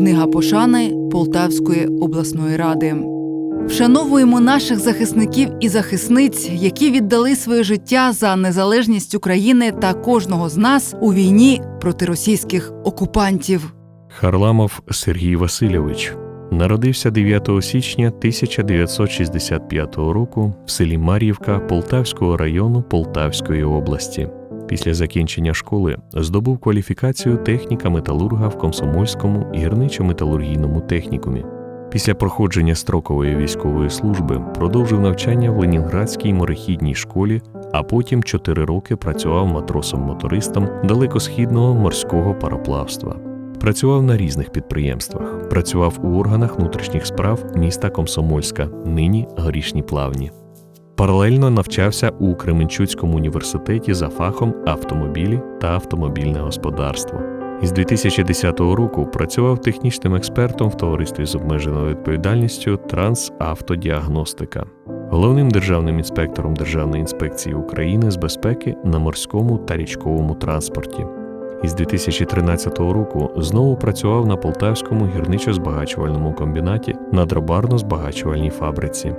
Книга пошани Полтавської обласної ради. Вшановуємо наших захисників і захисниць, які віддали своє життя за незалежність України та кожного з нас у війні проти російських окупантів. Харламов Сергій Васильович народився 9 січня 1965 року в селі Мар'ївка Полтавського району Полтавської області. Після закінчення школи здобув кваліфікацію техніка металурга в Комсомольському гірничо-металургійному технікумі. Після проходження строкової військової служби продовжив навчання в Ленінградській морехідній школі, а потім 4 роки працював матросом-мотористом далекосхідного морського пароплавства. Працював на різних підприємствах. Працював у органах внутрішніх справ міста Комсомольська, нині горішні плавні. Паралельно навчався у Кременчуцькому університеті за фахом автомобілі та автомобільне господарство. Із 2010 року працював технічним експертом в товаристві з обмеженою відповідальністю Трансавтодіагностика, головним державним інспектором Державної інспекції України з безпеки на морському та річковому транспорті. Із 2013 року знову працював на Полтавському гірничо-збагачувальному комбінаті на дробарно-збагачувальній фабриці.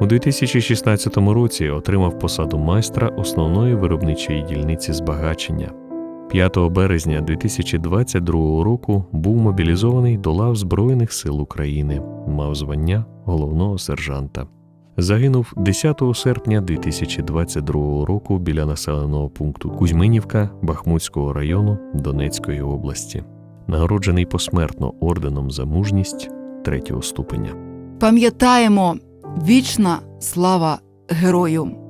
У 2016 році отримав посаду майстра основної виробничої дільниці збагачення. 5 березня 2022 року був мобілізований до лав Збройних сил України, мав звання головного сержанта. Загинув 10 серпня 2022 року біля населеного пункту Кузьминівка Бахмутського району Донецької області, нагороджений посмертно орденом за мужність третього ступеня. Пам'ятаємо вічна слава герою!